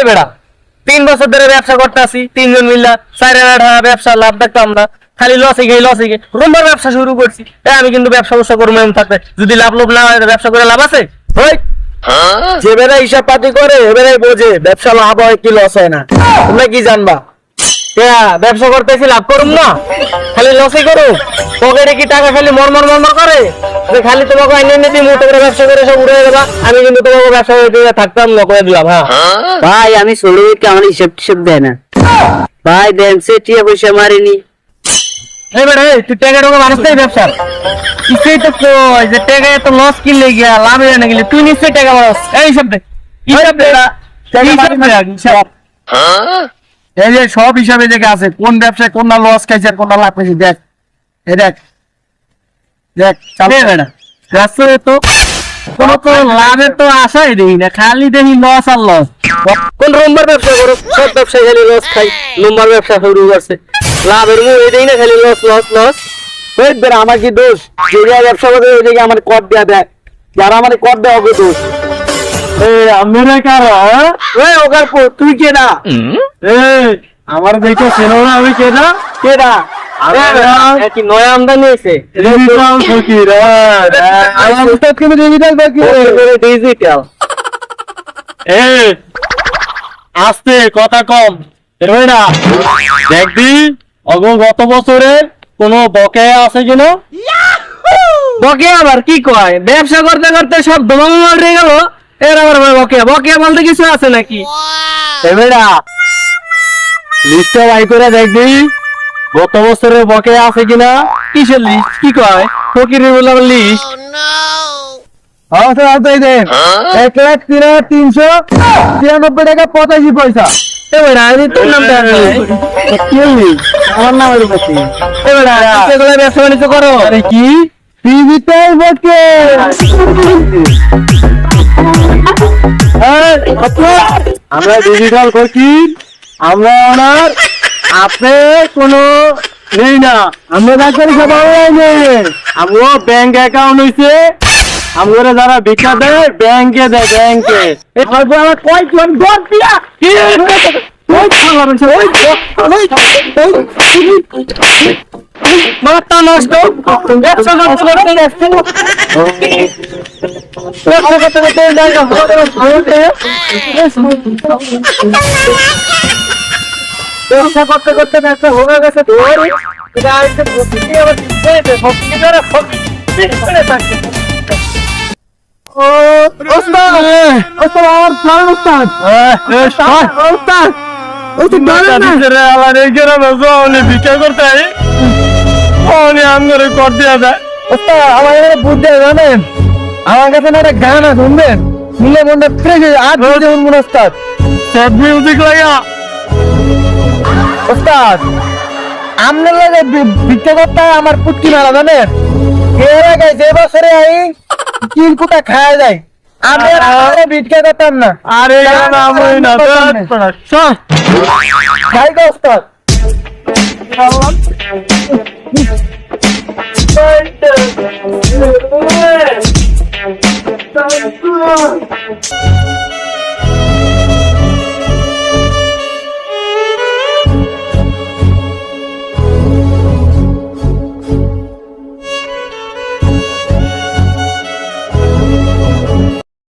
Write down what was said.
এই বেড়া। তিন বছর ধরে ব্যবসা করতে আসি তিনজন মিল্লা চার হাজার ব্যবসা লাভ দেখতাম না। খালি লসে গিয়ে লসে গিয়ে। রোমবার ব্যবসা শুরু করছি। আমি কিন্তু ব্যবসা ব্যবসা করব এমন থাকতে যদি লাভ লোভ না হয় ব্যবসা করে লাভ আছে? ওই যে বেড়া হিসাব পাতি করে এবারে বোঝে ব্যবসা লাভ হয় কি লস হয় না। তোমরা কি জানবা? ব্যবসা করতেছি লাভ করুম না। খালি লসই করু। পকেটে কি টাকা খালি মরমর মরমর করে? যে খালি তোমাকে এনে এনে দিই মুঠো ব্যবসা করে সব উড়ে দেবা। আমি কিন্তু তোমাকে ব্যবসা করে থাকতাম না করে দিলাম হ্যাঁ। ভাই আমি ছোট আমার হিসেব টিসেব দেয় না? ভাই দেন সে টিয়া পয়সা মারিনি। এই বেটা তুই টাকা টাকা মানুষ তাই ব্যবসা কিছুই তো কই যে টাকা এত লস কিনলে গিয়া লাভ হয় না গেলে? তুই নিশ্চয়ই টাকা মানুষ এই হিসাব দে হিসাব দে হিসাব দে হিসাব। এই যে সব হিসাবে দেখে আছে, কোন ব্যবসায় কোনটা লস খাইছে আর কোনটা লাভ খাইছে, দেখ, এই দেখ দেখ চালু তো কোনো তো লাভের তো আশাই দেখি না, খালি দেখি লস আর লস কোন রোমবার ব্যবসা করো? সব ব্যবসায় খালি লস খাই রোমবার ব্যবসা শুরু করছে। লাভের মুখ এটাই না, খালি লস লস লস ওই বেড়া আমার কি দোষ? যেটা ব্যবসা করে ওইদিকে আমার কর দেয়া দেয়। যারা আমার কর দেওয়া দোষ। আমরা কারও ওকার তুই কে না? আমার দেখে চেনো না আমি কে না? কে না? কি নয়া আমদানি হয়েছে? ডিজিটাল ফকির আমার উস্তাদ কিন্তু ডিজিটাল বাকি ডিজিটাল এ আস্তে কথা কম। এরবে না দেখবি অগ গত বছরের কোন বকেয়া আছে কিনা? বকেয়া আবার কি কয়? ব্যবসা করতে করতে সব দমাম উঠে গেল। এর আবার বকেয়া। বকেয়া বলতে কিছু আছে নাকি? এবেড়া লিস্টটা বাই করে দেখবি গত বছরের বকেয়া আছে কিনা? কিসের লিস্ট কি কয়? ফকিরের বলে লিস্ট এক লাখ তিন হাজার তিনশো তিরানব্বই টাকা পঁচাশি পয়সা। এবেড়া আমি তোর নামটা আমার নাম এর উপর এবেড়া এগুলো ব্যবসা বাণিজ্য করো। আরে কি? বকে আমরা ডিজিটাল ফকির আমরা ওনার আপনি কোনো নেই না। আমরা ডাক্তারি সব আমরাও ব্যাংক অ্যাকাউন্ট হইছে। আমরা যারা ভিক্ষা দেয় ব্যাংকে দেয় ব্যাংকে আমার মাথা নষ্ট ব্যবসা করতে করতে ব্যবসা ব্যবসা করতে করতে জায়গা ব্যবসা করতে করতে ব্যবসা হয়ে গেছে ধরে এটা আইসে প্রকৃতি আবার দিতে শক্তি করে শক্তি করে থাকছে ও ওস্তাদ ওস্তাদ আমার প্রাণ ওস্তাদ ওস্তাদ ওস্তাদ ওস্তাদ ধরেন না আমার এই গ্রামে জনে ভিক্ষা করতে আই অনে আমগরে কর দিয়া দেয় ওস্তাদ আমার এখানে বুদ্ধি আছে জানেন আমার কাছে না একটা গান আছে শুনবেন মিলে মনটা ফ্রেশ হয়ে আজ বুঝে শুনবেন ওস্তাদ স্যাড মিউজিক লাগা ওস্তাদ আমনের লাগে বি- ভিক্ষা করতে হয় আমার পুটকি মেলা জানেন এর আগে যে বছরে আই কিল কুটা খাওয়া যায় আমি আর আমারে ভিক্ষা করতাম না আরে আমি না খাই গো ওস্তাদ